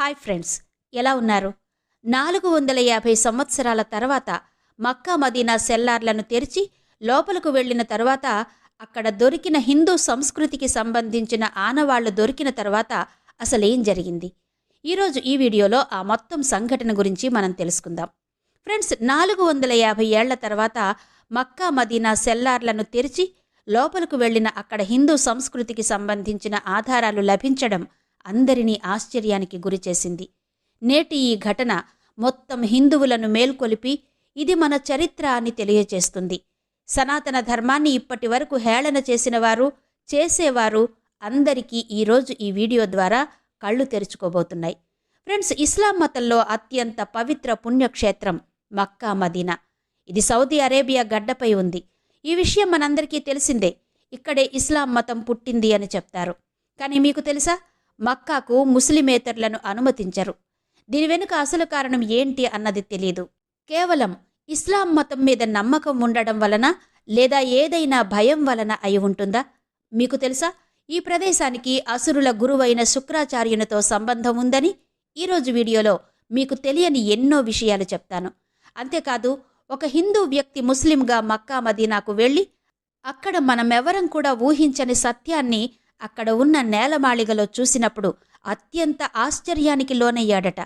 Hi friends ఎలా ఉన్నారు? నాలుగు వందల యాభై సంవత్సరాల తర్వాత మక్కా మదీనా సెల్లార్లను తెరిచి లోపలకు వెళ్ళిన తర్వాత అక్కడ దొరికిన హిందూ సంస్కృతికి సంబంధించిన ఆనవాళ్ళు దొరికిన తర్వాత అసలేం జరిగింది? ఈరోజు ఈ వీడియోలో ఆ మొత్తం సంఘటన గురించి మనం తెలుసుకుందాం. ఫ్రెండ్స్ నాలుగు వందల యాభై ఏళ్ళ తర్వాత మక్కా మదీనా సెల్లార్లను తెరిచి లోపలకు వెళ్ళిన అక్కడ హిందూ సంస్కృతికి సంబంధించిన ఆధారాలు లభించడం అందరినీ ఆశ్చర్యానికి గురిచేసింది నేటి ఈ ఘటన మొత్తం హిందువులను మేల్కొలిపి ఇది మన చరిత్ర అని తెలియజేస్తుంది సనాతన ధర్మాన్ని ఇప్పటి వరకు హేళన చేసిన వారు చేసేవారు అందరికీ ఈరోజు ఈ వీడియో ద్వారా కళ్ళు తెరుచుకోబోతున్నాయి. ఫ్రెండ్స్ ఇస్లాం మతంలో అత్యంత పవిత్ర పుణ్యక్షేత్రం మక్కా మదీనా. ఇది సౌదీ అరేబియా గడ్డపై ఉంది. ఈ విషయం మనందరికీ తెలిసిందే. ఇక్కడే ఇస్లాం మతం పుట్టింది అని చెప్తారు. కానీ మీకు తెలుసా? మక్కాకు ముస్లిమేతరులను అనుమతించరు. దీని వెనుక అసలు కారణం ఏంటి అన్నది తెలియదు కేవలం ఇస్లాం మతం మీద నమ్మకం ఉండడం వలన లేదా ఏదైనా భయం వలన అయి ఉంటుందా? మీకు తెలుసా? ఈ ప్రదేశానికి అసురుల గురువైన శుక్రాచార్యునితో సంబంధం ఉందని ఈరోజు వీడియోలో మీకు తెలియని ఎన్నో విషయాలు చెప్తాను. అంతేకాదు ఒక హిందూ వ్యక్తి ముస్లింగా మక్కా మదీనాకు వెళ్ళి అక్కడ మనమెవరం కూడా ఊహించని సత్యాన్ని అక్కడ ఉన్న నేలమాళిగలో చూసినప్పుడు అత్యంత ఆశ్చర్యానికి లోనయ్యాడట.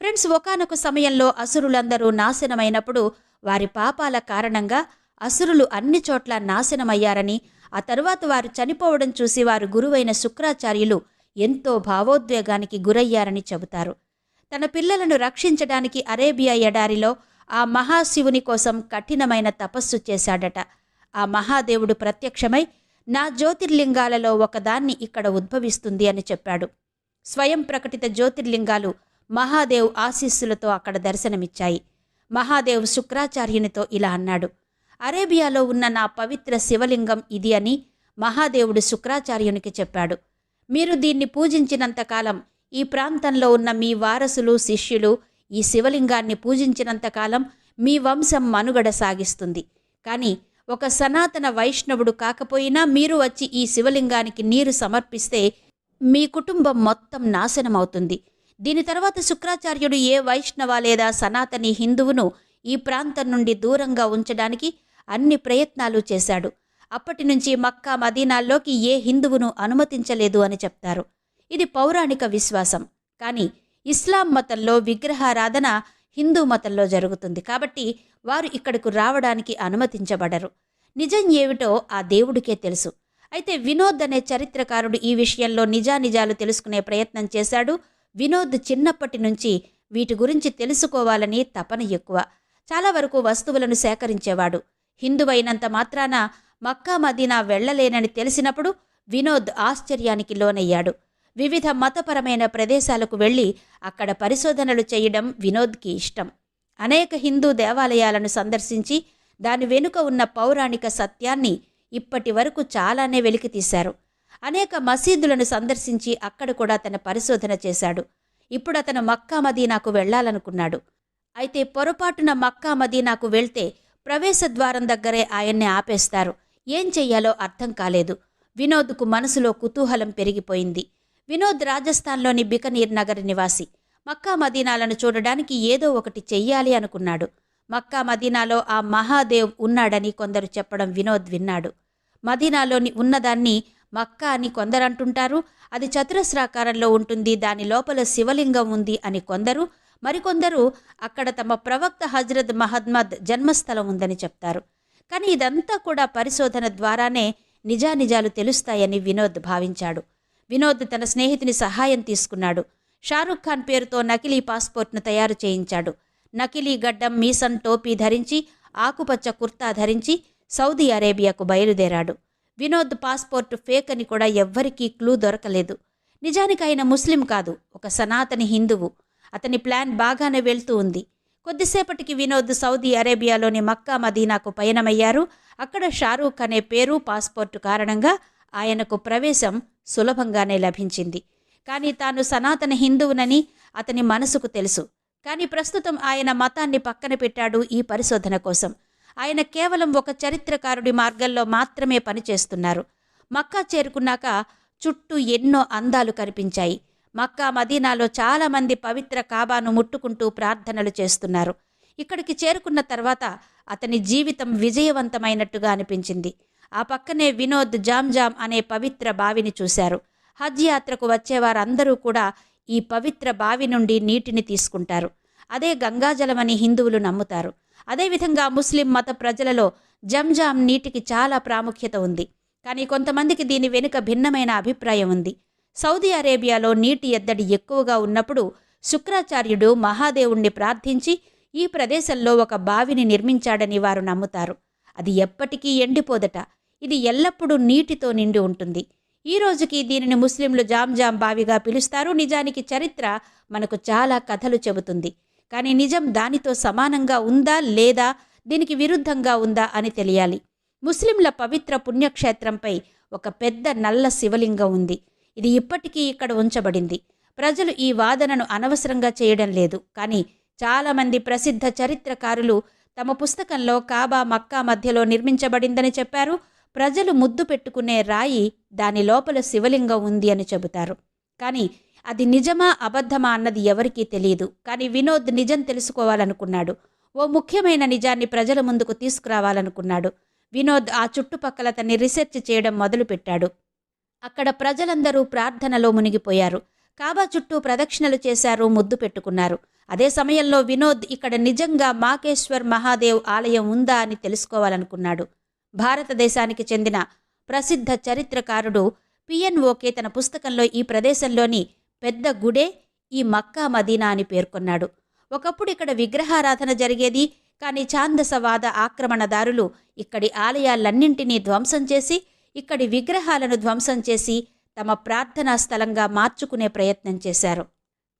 ఫ్రెండ్స్ ఒకానొక సమయంలో అసురులందరూ నాశనమైనప్పుడు వారి పాపాల కారణంగా అసురులు అన్ని చోట్ల నాశనమయ్యారని ఆ తరువాత వారు చనిపోవడం చూసి వారు గురువైన శుక్రాచార్యులు ఎంతో భావోద్వేగానికి గురయ్యారని చెబుతారు. తన పిల్లలను రక్షించడానికి అరేబియా ఎడారిలో ఆ మహాశివుని కోసం కఠినమైన తపస్సు చేశాడట. ఆ మహాదేవుడు ప్రత్యక్షమై నా జ్యోతిర్లింగాలలో ఒకదాన్ని ఇక్కడ ఉద్భవిస్తుంది అని చెప్పాడు. స్వయం ప్రకటిత జ్యోతిర్లింగాలు మహాదేవ్ ఆశీస్సులతో అక్కడ దర్శనమిచ్చాయి. మహాదేవ్ శుక్రాచార్యునితో ఇలా అన్నాడు అరేబియాలో ఉన్న నా పవిత్ర శివలింగం ఇది అని మహాదేవుడు శుక్రాచార్యునికి చెప్పాడు. మీరు దీన్ని పూజించినంతకాలం ఈ ప్రాంతంలో ఉన్న మీ వారసులు శిష్యులు ఈ శివలింగాన్ని పూజించినంతకాలం మీ వంశం మనుగడ సాగిస్తుంది. కానీ ఒక సనాతన వైష్ణవుడు కాకపోయినా మీరు వచ్చి ఈ శివలింగానికి నీరు సమర్పిస్తే మీ కుటుంబం మొత్తం నాశనమవుతుంది. దీని తర్వాత శుక్రాచార్యుడు ఏ వైష్ణవ లేదా సనాతని హిందువును ఈ ప్రాంతం నుండి దూరంగా ఉంచడానికి అన్ని ప్రయత్నాలు చేశాడు. అప్పటి నుంచి మక్కా మదీనాల్లోకి ఏ హిందువును అనుమతించలేదు అని చెప్తారు. ఇది పౌరాణిక విశ్వాసం. కానీ ఇస్లాం మతంలో విగ్రహారాధన హిందూ మతంలో జరుగుతుంది కాబట్టి వారు ఇక్కడకు రావడానికి అనుమతించబడరు. నిజం ఏమిటో ఆ దేవుడికే తెలుసు. అయితే వినోద్ అనే చరిత్రకారుడు ఈ విషయంలో నిజానిజాలు తెలుసుకునే ప్రయత్నం చేశాడు. వినోద్ చిన్నప్పటి నుంచి వీటి గురించి తెలుసుకోవాలని తపన ఎక్కువ. చాలా వరకు వస్తువులను సేకరించేవాడు. హిందువైనంత మాత్రాన మక్కా మదీనా వెళ్ళలేనని తెలిసినప్పుడు వినోద్ ఆశ్చర్యానికి లోనయ్యాడు. వివిధ మతపరమైన ప్రదేశాలకు వెళ్ళి అక్కడ పరిశోధనలు చేయడం వినోద్కి ఇష్టం. అనేక హిందూ దేవాలయాలను సందర్శించి దాని వెనుక ఉన్న పౌరాణిక సత్యాన్ని ఇప్పటి వరకు చాలానే వెలికితీశారు అనేక మసీదులను సందర్శించి అక్కడ కూడా తన పరిశోధన చేశాడు. ఇప్పుడు అతను మక్కా మదీనాకు వెళ్ళాలనుకున్నాడు అయితే పొరపాటున మక్కా మదీనాకు వెళ్తే ప్రవేశ ద్వారం దగ్గరే ఆయన్ని ఆపేస్తారు. ఏం చెయ్యాలో అర్థం కాలేదు. వినోద్కు మనసులో కుతూహలం పెరిగిపోయింది. వినోద్ రాజస్థాన్లోని బికనీర్ నగర్ నివాసి. మక్కా మదీనాలను చూడడానికి ఏదో ఒకటి చెయ్యాలి అనుకున్నాడు. మక్కా మదీనాలో ఆ మహాదేవ్ ఉన్నాడని కొందరు చెప్పడం వినోద్ విన్నాడు. మదీనాలోని ఉన్నదాన్ని మక్కా అని కొందరంటుంటారు. అది చతురస్రాకారంలో ఉంటుంది. దాని లోపల శివలింగం ఉంది అని కొందరు మరికొందరు అక్కడ తమ ప్రవక్త హజ్రత్ మహద్మద్ జన్మస్థలం ఉందని చెప్తారు. కానీ ఇదంతా కూడా పరిశోధన ద్వారానే నిజానిజాలు తెలుస్తాయని వినోద్ భావించాడు. వినోద్ తన స్నేహితుని సహాయం తీసుకున్నాడు. షారుఖ్ ఖాన్ పేరుతో నకిలీ పాస్పోర్ట్ను తయారు చేయించాడు. నకిలీ గడ్డం మీసన్ టోపీ ధరించి ఆకుపచ్చ కుర్తా ధరించి సౌదీ అరేబియాకు బయలుదేరాడు. వినోద్ పాస్పోర్ట్ ఫేక్ అని కూడా ఎవ్వరికీ క్లూ దొరకలేదు. నిజానికి ఆయన ముస్లిం కాదు ఒక సనాతని హిందువు. అతని ప్లాన్ బాగానే వెళ్తూ ఉంది. కొద్దిసేపటికి వినోద్ సౌదీ అరేబియాలోని మక్కా మదీనాకు పయనమయ్యారు. అక్కడ షారూఖ్ అనే పేరు పాస్పోర్టు కారణంగా ఆయనకు ప్రవేశం సులభంగానే లభించింది. కానీ తాను సనాతన హిందువునని అతని మనసుకు తెలుసు. కానీ ప్రస్తుతం ఆయన మతాన్ని పక్కన పెట్టాడు ఈ పరిశోధన కోసం. ఆయన కేవలం ఒక చరిత్రకారుడి మార్గంలో మాత్రమే పనిచేస్తున్నారు. మక్కా చేరుకున్నాక చుట్టూ ఎన్నో అందాలు కనిపించాయి. మక్కా మదీనాలో చాలామంది పవిత్ర కాబాను ముట్టుకుంటూ ప్రార్థనలు చేస్తున్నారు. ఇక్కడికి చేరుకున్న తర్వాత అతని జీవితం విజయవంతమైనట్టుగా అనిపించింది. ఆ పక్కనే వినోద్ జామ్జామ్ అనే పవిత్ర బావిని చూశారు. హజ్ యాత్రకు వచ్చేవారందరూ కూడా ఈ పవిత్ర బావి నుండి నీటిని తీసుకుంటారు. అదే గంగాజలమని హిందువులు నమ్ముతారు. అదేవిధంగా ముస్లిం మత ప్రజలలో జంజాం నీటికి చాలా ప్రాముఖ్యత ఉంది. కానీ కొంతమందికి దీని వెనుక భిన్నమైన అభిప్రాయం ఉంది. సౌదీ అరేబియాలో నీటి ఎద్దడి ఎక్కువగా ఉన్నప్పుడు శుక్రాచార్యుడు మహాదేవుణ్ణి ప్రార్థించి ఈ ప్రదేశంలో ఒక బావిని నిర్మించాడని వారు నమ్ముతారు. అది ఎప్పటికీ ఎండిపోదట. ఇది ఎల్లప్పుడూ నీటితో నిండి ఉంటుంది. ఈ రోజుకి దీనిని ముస్లింలు జాంజాం బావిగా పిలుస్తారు. నిజానికి చరిత్ర మనకు చాలా కథలు చెబుతుంది. కానీ నిజం దానితో సమానంగా ఉందా లేదా దీనికి విరుద్ధంగా ఉందా అని తెలియాలి. ముస్లింల పవిత్ర పుణ్యక్షేత్రంపై ఒక పెద్ద నల్ల శివలింగం ఉంది. ఇది ఇప్పటికీ ఇక్కడ ఉంచబడింది. ప్రజలు ఈ వాదనను అనవసరంగా చేయడం లేదు. కానీ చాలామంది ప్రసిద్ధ చరిత్రకారులు తమ పుస్తకంలో కాబా మక్కా మధ్యలో నిర్మించబడిందని చెప్పారు. ప్రజలు ముద్దు పెట్టుకునే రాయి దాని లోపల శివలింగం ఉంది అని చెబుతారు. కానీ అది నిజమా అబద్ధమా అన్నది ఎవరికీ తెలియదు కానీ వినోద్ నిజం తెలుసుకోవాలనుకున్నాడు. ఓ ముఖ్యమైన నిజాన్ని ప్రజల ముందుకు తీసుకురావాలనుకున్నాడు. వినోద్ ఆ చుట్టుపక్కల తన్ని రీసెర్చ్ చేయడం మొదలుపెట్టాడు. అక్కడ ప్రజలందరూ ప్రార్థనలో మునిగిపోయారు. కాబా చుట్టూ ప్రదక్షిణలు చేశారు ముద్దు పెట్టుకున్నారు. అదే సమయంలో వినోద్ ఇక్కడ నిజంగా మాకేశ్వర్ మహాదేవ్ ఆలయం ఉందా అని తెలుసుకోవాలనుకున్నాడు. భారతదేశానికి చెందిన ప్రసిద్ధ చరిత్రకారుడు పిఎన్ఓకే తన పుస్తకంలో ఈ ప్రదేశంలోని పెద్ద గుడే ఈ మక్కా మదీనా అని పేర్కొన్నాడు. ఒకప్పుడు ఇక్కడ విగ్రహారాధన జరిగేది కానీ ఛాందసవాద ఆక్రమణదారులు ఇక్కడి ఆలయాలన్నింటినీ ధ్వంసం చేసి ఇక్కడి విగ్రహాలను ధ్వంసం చేసి తమ ప్రార్థనా స్థలంగా మార్చుకునే ప్రయత్నం చేశారు.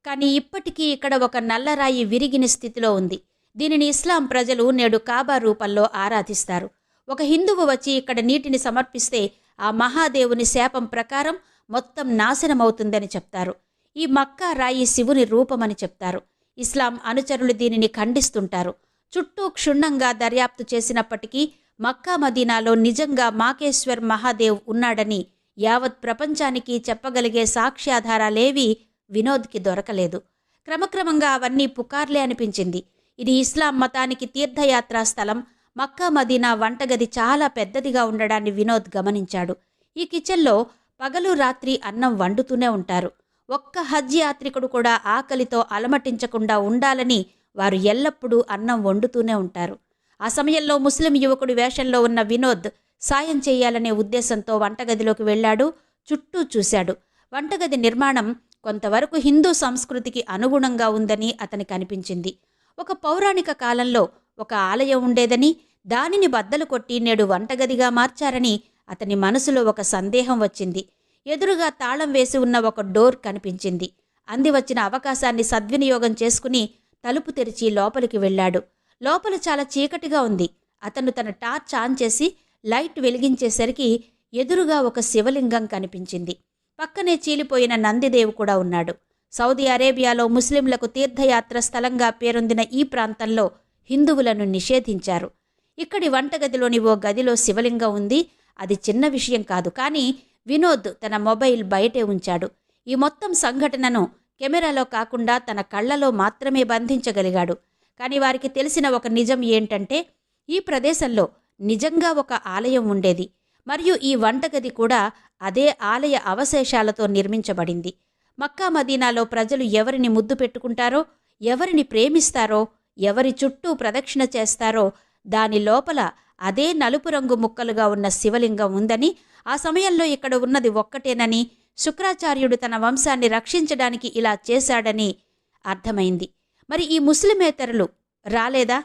కానీ ఇప్పటికీ ఇక్కడ ఒక నల్లరాయి విరిగిన స్థితిలో ఉంది. దీనిని ఇస్లాం ప్రజలు నేడు కాబా రూపంలో ఆరాధిస్తారు. ఒక హిందువు వచ్చి ఇక్కడ నీటిని సమర్పిస్తే ఆ మహాదేవుని శాపం ప్రకారం మొత్తం నాశనమవుతుందని చెప్తారు. ఈ మక్కా రాయి శివుని రూపమని చెప్తారు. ఇస్లాం అనుచరులు దీనిని ఖండిస్తుంటారు. చుట్టూ క్షుణ్ణంగా దర్యాప్తు చేసినప్పటికీ మక్కా మదీనాలో నిజంగా మాకేశ్వర్ మహాదేవ్ ఉన్నాడని యావత్ ప్రపంచానికి చెప్పగలిగే సాక్ష్యాధారాలేవీ వినోద్కి దొరకలేదు. క్రమక్రమంగా అవన్నీ పుకార్లే అనిపించింది. ఇది ఇస్లాం మతానికి తీర్థయాత్రా స్థలం మక్కా మదీనా వంటగది చాలా పెద్దదిగా ఉండడాన్ని వినోద్ గమనించాడు. ఈ కిచెన్లో పగలు రాత్రి అన్నం వండుతూనే ఉంటారు. ఒక్క హజ్ యాత్రికుడు కూడా ఆకలితో అలమటించకుండా ఉండాలని వారు ఎల్లప్పుడూ అన్నం వండుతూనే ఉంటారు. ఆ సమయంలో ముస్లిం యువకుడి వేషంలో ఉన్న వినోద్ సాయం చేయాలనే ఉద్దేశంతో వంటగదిలోకి వెళ్ళాడు చుట్టూ చూశాడు. వంటగది నిర్మాణం కొంతవరకు హిందూ సంస్కృతికి అనుగుణంగా ఉందని అతనికి అనిపించింది. ఒక పౌరాణిక కాలంలో ఒక ఆలయం ఉండేదని దానిని బద్దలు కొట్టి నేడు వంటగదిగా మార్చారని అతని మనసులో ఒక సందేహం వచ్చింది. ఎదురుగా తాళం వేసి ఉన్న ఒక డోర్ కనిపించింది. అంది వచ్చిన అవకాశాన్ని సద్వినియోగం చేసుకుని తలుపు తెరిచి లోపలికి వెళ్ళాడు. లోపల చాలా చీకటిగా ఉంది. అతను తన టార్చ్ ఆన్ చేసి లైట్ వెలిగించేసరికి ఎదురుగా ఒక శివలింగం కనిపించింది. పక్కనే చీలిపోయిన నందిదేవి కూడా ఉన్నాడు. సౌదీ అరేబియాలో ముస్లింలకు తీర్థయాత్ర స్థలంగా పేరొందిన ఈ ప్రాంతంలో హిందువులను నిషేధించారు. ఇక్కడి వంటగదిలోని ఓ గదిలో శివలింగం ఉంది. అది చిన్న విషయం కాదు. కానీ వినోద్ తన మొబైల్ బయటే ఉంచాడు. ఈ మొత్తం సంఘటనను కెమెరాలో కాకుండా తన కళ్ళలో మాత్రమే బంధించగలిగాడు. కానీ వారికి తెలిసిన ఒక నిజం ఏంటంటే ఈ ప్రదేశంలో నిజంగా ఒక ఆలయం ఉండేది. మరియు ఈ వంటగది కూడా అదే ఆలయ అవశేషాలతో నిర్మించబడింది. మక్కా మదీనాలో ప్రజలు ఎవరిని ముద్దు పెట్టుకుంటారో ఎవరిని ప్రేమిస్తారో ఎవరి చుట్టూ ప్రదక్షిణ చేస్తారో దాని లోపల అదే నలుపు రంగు ముక్కలుగా ఉన్న శివలింగం ఉందని ఆ సమయంలో ఇక్కడ ఉన్నది ఒక్కటేనని శుక్రాచార్యుడు తన వంశాన్ని రక్షించడానికి ఇలా చేశాడని అర్థమైంది. మరి ఈ ముస్లిమేతరులు రాలేదా?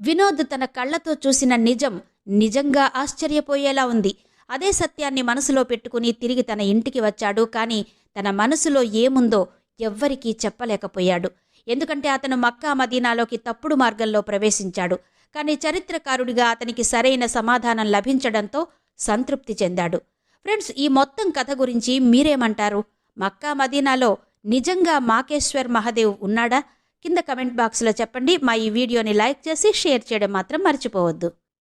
వినోద్ తన కళ్ళతో చూసిన నిజం నిజంగా ఆశ్చర్యపోయేలా ఉంది. అదే సత్యాన్ని మనసులో పెట్టుకుని తిరిగి తన ఇంటికి వచ్చాడు. కానీ తన మనసులో ఏముందో ఎవ్వరికీ చెప్పలేకపోయాడు. ఎందుకంటే అతను మక్కా మదీనాలోకి తప్పుడు మార్గంలో ప్రవేశించాడు. కానీ చరిత్రకారుడిగా అతనికి సరైన సమాధానం లభించడంతో సంతృప్తి చెందాడు. ఫ్రెండ్స్ ఈ మొత్తం కథ గురించి మీరేమంటారు? మక్కా మదీనాలో నిజంగా మాకేశ్వర్ మహాదేవ్ ఉన్నాడా? కింద కమెంట్ బాక్స్లో చెప్పండి. మా ఈ వీడియోని లైక్ చేసి షేర్ చేయడం మాత్రం మర్చిపోవద్దు.